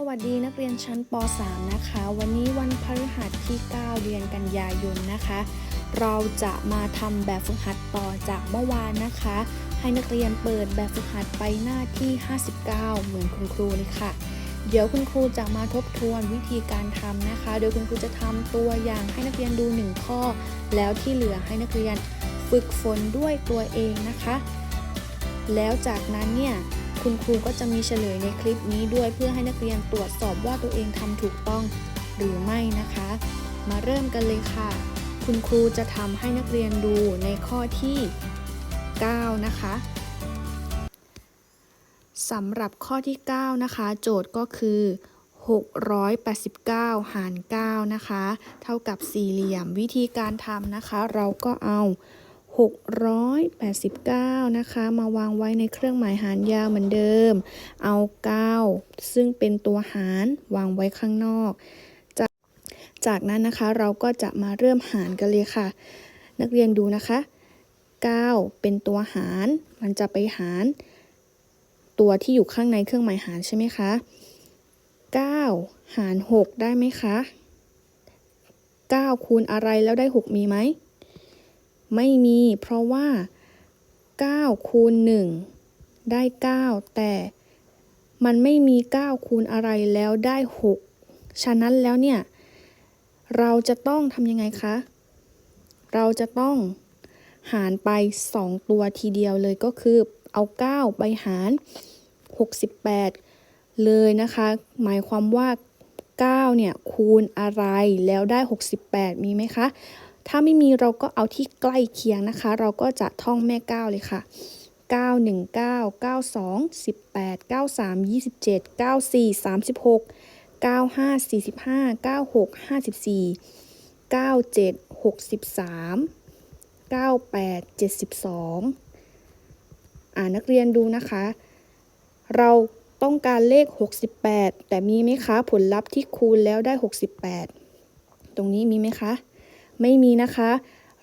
สวัสดีนักเรียนชั้นป .3 นะคะ วันนี้วันพฤหัสที่ 9 เดือนกันยายนนะคะ เราจะมาทำแบบฝึกหัดต่อจากเมื่อวานนะคะ ให้นักเรียนเปิดแบบฝึกหัดไปหน้าที่ 59 เหมือนคุณครูเลยค่ะ เดี๋ยวคุณครูจะมาทบทวนวิธีการทำนะคะ โดยคุณครูจะทำตัวอย่างให้นักเรียนดู 1 ข้อ แล้วที่เหลือให้นักเรียนฝึกฝนด้วยตัวเองนะคะ แล้วจากนั้นเนี่ย คุณครูก็จะมีเฉลยในคลิปนี้ด้วยเพื่อให้นักเรียนตรวจสอบว่าตัวเองทำถูกต้องหรือไม่นะคะ มาเริ่มกันเลยค่ะ คุณครูจะทำให้นักเรียนดูในข้อที่ 9 นะคะสำหรับข้อที่ 9 นะคะ โจทย์ก็คือ 689 หาร 9 นะคะ เท่ากับสี่เหลี่ยมวิธีการทำนะคะ เราก็เอา 689 นะคะ มาวางไว้ในเครื่องหมายหารยาวเหมือนเดิม เอา 9 ซึ่งเป็นตัวหารวางไว้ข้างนอก จากจากนั้นนะคะเราก็จะมาเริ่มหารกันเลยค่ะ นักเรียนดูนะคะ 9 เป็นตัวหาร มันจะไปหาร ตัวที่อยู่ข้างในเครื่องหมายหารใช่ไหมคะ 9 หาร 6 ได้ไหมคะ 9 คูณอะไรแล้วได้ 6 มีไหม ไม่มี เพราะว่า 9 คูณ 1 ได้ 9 แต่มันไม่มี 9 คูณอะไรแล้วได้ 6 ฉะนั้นแล้วเนี่ย เราจะต้องทำยังไงคะ เราจะต้องหารไป 2 ตัวทีเดียวเลยก็คือเอา 9 ไปหาร 68 เลยนะคะ หมายความว่า 9 เนี่ย คูณอะไรแล้วได้ 68 มีไหมคะ ถ้าไม่มีเราก็เอาที่ใกล้เคียงนะคะ เราก็จะท่องแม่9เลยค่ะ 9 1 9 9 2 18 9 3 27 9 4 36 9 5 45 9 6 54 9 7 63 9 8 72 อ่านักเรียนดูนะคะ เราต้องการเลข 68 แต่มีไหมคะ ผลลัพธ์ที่คูณแล้วได้ 68 ตรงนี้มีไหมคะ ไม่มีนะคะ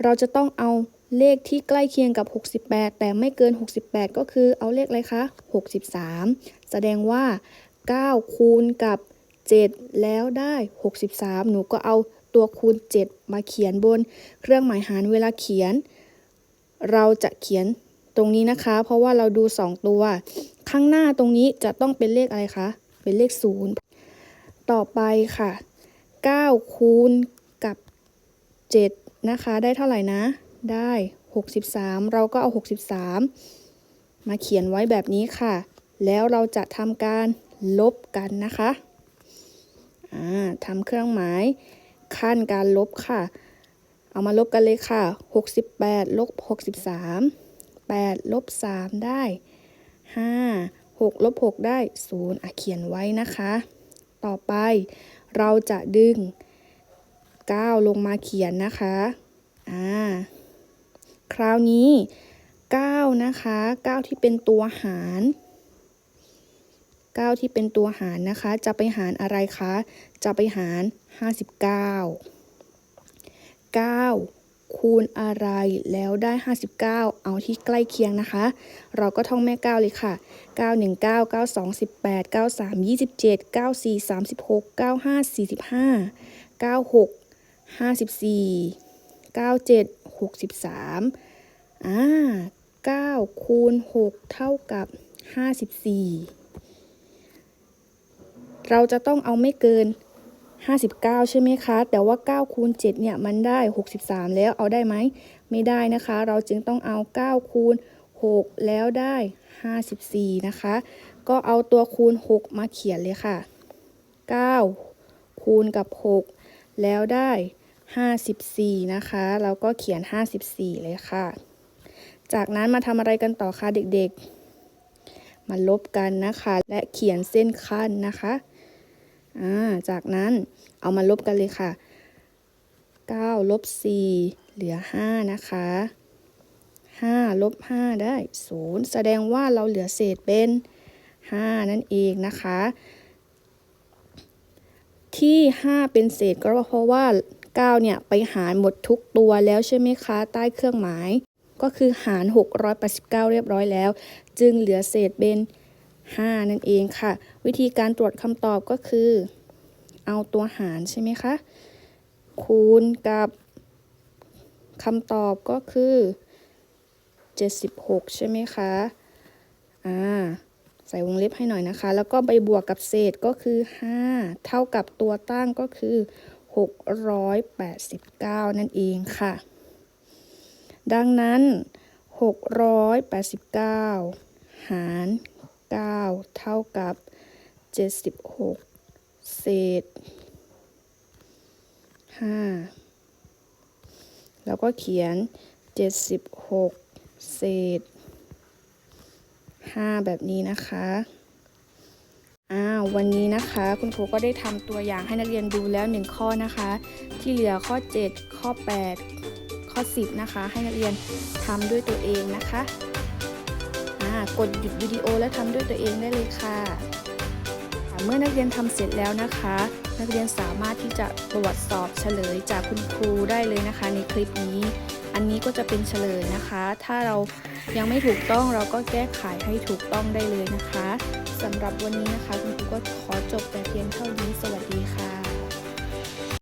เราจะต้องเอาเลขที่ใกล้เคียงกับ 68 แต่ไม่เกิน 68 ก็คือเอาเลขอะไรคะ 63 แสดงว่า 9 คูณกับ 7 แล้วได้ 63 หนูก็เอาตัวคูณ 7 มาเขียนบน เครื่องหมายหารเวลาเขียน เราจะเขียนตรงนี้นะคะ เพราะว่าเราดู 2 ตัว ข้างหน้าตรงนี้จะต้องเป็นเลขอะไรคะ เป็นเลข 0 ต่อไปค่ะ 9 คูณ 7 นะคะ ได้เท่าไหร่นะ ได้ 63 เราก็เอา 63 มาเขียนไว้แบบนี้ค่ะ แล้วเราจะทำการลบกันนะคะทำเครื่องหมายขั้นการลบค่ะ เอามาลบกันเลยค่ะ 68 ลบ 63 8 ลบ 3 ได้ 5 6 ลบ 6 ได้0อะเขียนไว้นะคะ ต่อไปเราจะดึง 9 ลงมาเขียนนะคะอ่าคราวนี้ 9 นะคะ 9 ที่เป็นตัวหาร 9 ที่เป็นตัวหารนะคะ จะไปหารอะไรคะ จะไปหาร 59 9 คูณอะไรแล้วได้ 59 เอาที่ใกล้เคียงนะคะ เราก็ท่องแม่ 9 เลยค่ะ 9 1 9 9 2 18 9 3 27 9 4 36 9 5 45 9 6 54 97 63อ่า9คูณ6เท่ากับ54เราจะต้องเอาไม่เกิน59ใช่ไหมคะ แต่ว่า9คูณ7เนี่ยมันได้63แล้วเอาได้ไหม ไม่ได้นะคะ เราจึงต้องเอา9คูณ6แล้วได้54นะคะ ก็เอาตัวคูณ6มาเขียนเลยค่ะ9คูณกับ6แล้วได้ 54 นะคะเราก็เขียน 54 เลยค่ะ จากนั้นมาทำอะไรกันต่อคะเด็กๆ มาลบกันนะคะ และเขียนเส้นขั้นนะคะอ่าจากนั้นเอามาลบกันเลยค่ะ 9 ลบ 4 เหลือ 5 นะคะ 5 ลบ 5 ได้ 0 แสดงว่าเราเหลือเศษเป็น 5 นั่นเองนะคะ ที่ 5 เป็นเศษก็เพราะว่า 9 เนี่ย ไปหารหมดทุกตัวแล้วใช่ไหมคะ ใต้เครื่องหมาย ก็คือหาร 689 เรียบร้อยแล้ว จึงเหลือเศษเป็น 5 นั่นเองค่ะ วิธีการตรวจคำตอบก็คือ เอาตัวหารใช่ไหมคะ คูณกับคำตอบก็คือ 76 ใช่ไหมคะ อ่า ใส่วงเล็บให้หน่อยนะคะ แล้วก็ไปบวกกับเศษก็คือ 5 เท่ากับตัวตั้งก็คือ 689 นั่นเองค่ะ ดังนั้น 689 หาร 9 เท่ากับ 76 เศษ 5 แล้วก็เขียน 76 เศษ 5 แบบนี้นะคะ วันนี้นะคะ คุณครูก็ได้ทำตัวอย่างให้นักเรียนดูแล้ว 1 ข้อนะคะ ที่เหลือข้อ 7 ข้อ 8 ข้อ 10 นะคะ ให้นักเรียนทำด้วยตัวเองนะคะกดหยุดวิดีโอแล้วทำด้วยตัวเองได้เลยค่ะ เมื่อนักเรียนทำเสร็จแล้วนะคะ นักเรียนสามารถที่จะตรวจสอบเฉลยจากคุณครูได้เลยนะคะ ในคลิปนี้ อันนี้ก็จะเป็นเฉลยนะคะ ถ้าเรายังไม่ถูกต้องเราก็แก้ไขให้ถูกต้องได้เลยนะคะ สำหรับวันนี้นะคะ คุณครูก็ขอจบแต่เพียงเท่านี้ สวัสดีค่ะ